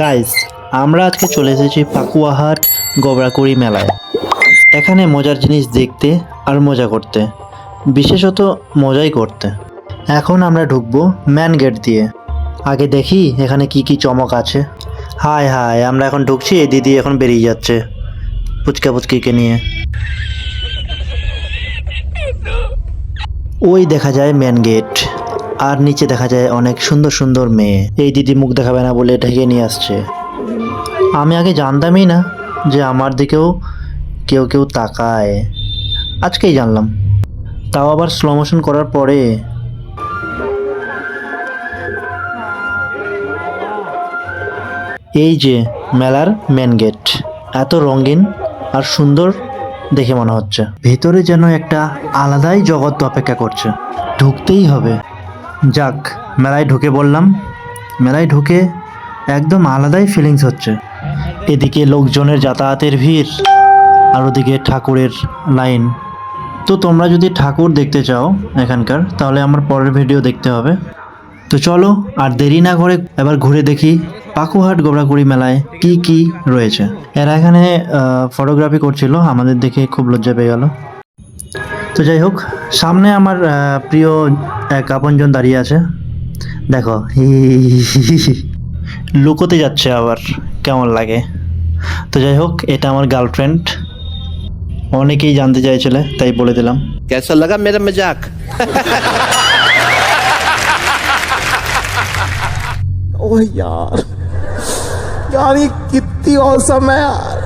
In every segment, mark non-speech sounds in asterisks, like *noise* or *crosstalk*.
Guys আমরা আজকে চলে এসেছি পাকুয়াহাট গোবরাকুড়ি মেলায়। এখানে মজার জিনিস দেখতে আর মজা করতে, বিশেষত মজাই করতে। এখন আমরা ঢুকবো ম্যান গেট দিয়ে। আগে দেখি এখানে কি কি চমক আছে। হায় হায়, আমরা এখন ঢুকছি, এই দিদি এখন বেরিয়ে যাচ্ছে পুচকা পুচকিকে নিয়ে। ওই দেখা যায় মেন গেট আর নিচে দেখা যায় অনেক সুন্দর সুন্দর মেয়ে। এই দিদি মুখ দেখাবে না বলে ঢেকে নিয়ে আসছে। আমি আগে জানতামই না যে আমার দিকেও কেউ কেউ তাকায়। আজকেই জানলাম। তাও আবার স্লো মোশন করার পরে। এই যে মেলার মেন গেট এত রঙিন আর সুন্দর দেখে মনে হচ্ছে। ভেতরে যেন একটা আলাদাই জগৎ অপেক্ষা করছে। ঢুকতেই হবে। যাক, মেলায় ঢুকে বললাম। মেলায় ঢুকে একদম আলাদাই ফিলিংস হচ্ছে। এদিকে লোকজনের যাতায়াতের ভিড় আর ওদিকে ঠাকুরের লাইন তো তোমরা যদি ঠাকুর দেখতে চাও এখানকার, তাহলে আমার পরের ভিডিও দেখতে হবে। তো চলো, আর দেরি না করে এবার ঘুরে দেখি পাকুহাট গোবরাকুড়ি মেলায় কি কি রয়েছে। এরা এখানে ফটোগ্রাফি করছিল, আমাদের দেখে খুব লজ্জা পেয়ে গেল। তো যাই হোক সামনে আমার আহ, প্রিয় এক আপনজন দাঁড়িয়ে আছে দেখো হি লুকোতে যাচ্ছে আবার কেমন লাগে তো যাই হোক এটা আমার গার্লফ্রেন্ড অনেকেই জানতে চাইছিলে তাই বলে দিলাম कैसा लगा मेरा मजाक ओह यार यार ये कितनी औसम है यार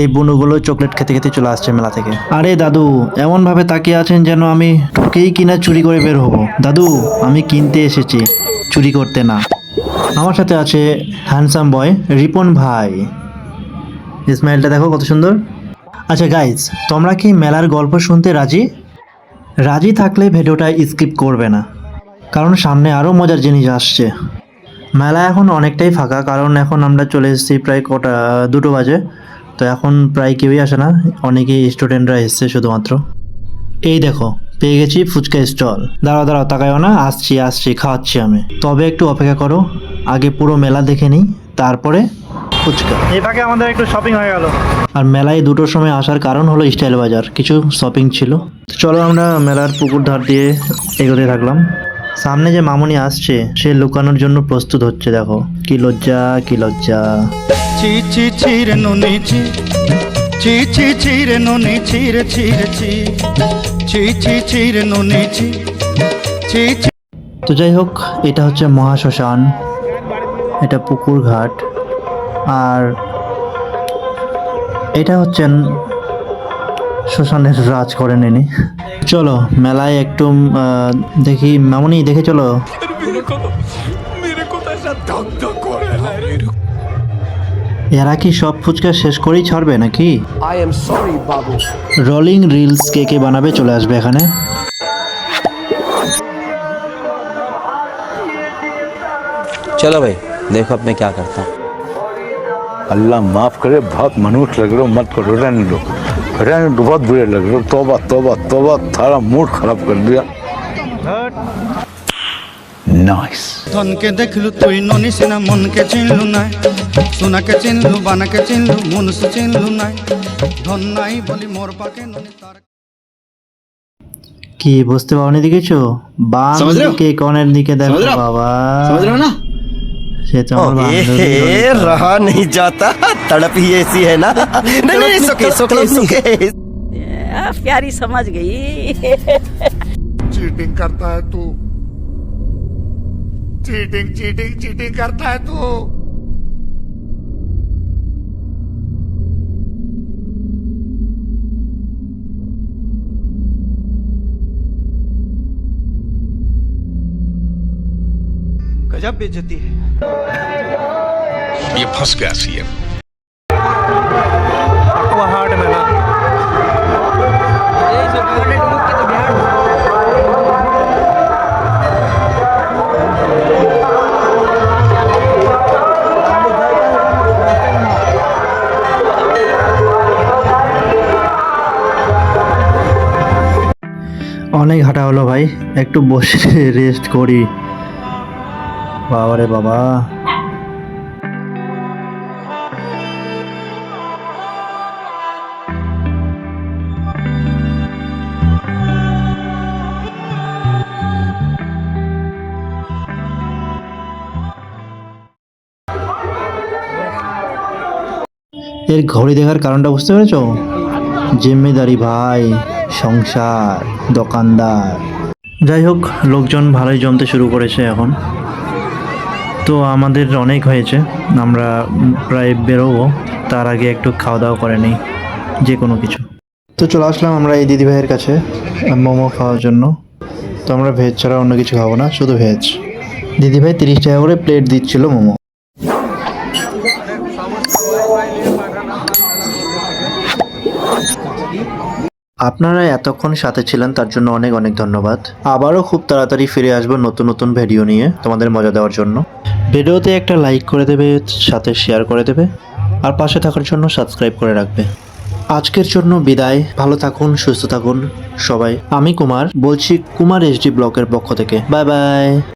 এই বুনুগুলো চকলেট খেতে খেতে চলে আসছে মেলা থেকে। আরে দাদু এমন ভাবে তাকিয়ে আছেন যেন আমি ঢুকেই কিনা চুরি করে বের হব। দাদু, আমি কিনতে এসেছি, চুরি করতে না। আমার সাথে আছে হ্যান্ডসাম বয় রিপন ভাই। স্মাইলটা দেখো কত সুন্দর। আচ্ছা গাইজ তোমরা কি মেলার গল্প শুনতে রাজি? রাজি থাকলে ভিডিওটা স্কিপ করবে না, কারণ সামনে আরও মজার জিনিস আসছে। মেলা এখন অনেকটাই ফাঁকা, কারণ এখন আমরা চলে এসেছি প্রায় কটা, দুটো বাজে। তো এখন প্রায় কেউই আসে না অনেকেই স্টুডেন্টরা এসছে শুধুমাত্র। এই দেখো পেয়ে গেছি ফুচকা স্টল। দাঁড়াও দাঁড়াও তাকায়ও না আসছি আসছি খাওয়াচ্ছি আমি। তবে একটু অপেক্ষা করো আগে পুরো মেলা দেখে নিই তারপরে ফুচকা। এই ফাঁকে আমাদের একটু শপিং হয়ে গেল। আর মেলায় দুটোর সময় আসার কারণ হলো স্টাইল বাজার কিছু শপিং ছিল। চলো আমরা মেলার পুকুর ধার দিয়ে এগোতে থাকলাম। সামনে যে মামুনি আসছে সে লুকানোর জন্য প্রস্তুত হচ্ছে দেখো। কি লজ্জা কি লজ্জা। চি চি চিরে নুনি চি চি চি চিরে নুনি চিরে চিরে চি চি চি চিরে নুনি চি চি চি তো যাই হোক এটা হচ্ছে মহাশ্মশান। এটা পুকুর ঘাট। আর এটা হচ্ছেন শ্মশানের রাজ করেন ইনি চলো মেলায় একটু আহ, দেখি মামুনি দেখে চলো এরা কি সব ফুচকা শেষ করেই ছাড়বে নাকি I am sorry Babu rolling reels কে কে বানাবে চলে আসবে এখানে चलो भाई देखो अब मैं क्या करता हूँ अल्लाह माफ करे बहुत मनुष्य लग रहे हो मत करो रहने दो रहने दो बहुत बुरे लग रहे हो तोबा तोबा तोबा थारा मूड खराब कर दिया नाइस ধনকে দেখলু তুই ননি সিনা মনকে চিনলু নাই সোনাকে চিনলু বানাকে চিনলু মনুষ চিনলু নাই ধন নাই বলি মোর পাকে ননি তার কি বুঝতে পারোনি দেখেছো বাম समझ रहे हो? দিকে কনের দিকে দেখো समझ रहे हो? বাবা समझ ये *laughs* रहा नहीं जाता। तड़प ही ऐसी है ना? *laughs* नहीं नहीं सुके सुके सुके प्यारी समझ गई। चीटिंग करता है तू। चीटिंग चीटिंग चीटिंग करता है तू। गजब बेचती है। ये फंस गया सीएम অনেক হাঁটা হলো ভাই একটু বসে রেস্ট করি বাবা রে বাবা। এর ঘড়ি দেখার কারণটা বুঝতে পেরেছ? জিম্মেদারি ভাই, সংসার, দোকানদার। যাই হোক, লোকজন ভালোই জমতে শুরু করেছে এখন। তো আমাদের অনেক হয়েছে। আমরা প্রায় বেরোবো। তার আগে একটু খাওয়া দাওয়া করে নিই। যে কোনো কিছু। তো চলে আসলাম আমরা এই দিদিভাইয়ের কাছে, মোমো খাওয়ার জন্য। তো আমরা ভেজ ছাড়া অন্য কিছু খাব না, শুধু ভেজ দিদিভাই তিরিশ টাকা করে প্লেট দিচ্ছিল মোমো। আপনারা এতক্ষণ সাথে ছিলেন, তার জন্য অনেক অনেক ধন্যবাদ। আবারও খুব তাড়াতাড়ি ফিরে আসব নতুন নতুন ভিডিও নিয়ে তোমাদের মজা দেওয়ার জন্য। ভিডিওতে একটা লাইক করে দেবে, সাথে শেয়ার করে দেবে, আর পাশে থাকার জন্য সাবস্ক্রাইব করে রাখবে। আজকের জন্য বিদায়। ভালো থাকুন, সুস্থ থাকুন সবাই। আমি কুমার, বলছি কুমার এইচডি ব্লকের পক্ষ থেকে। Bye bye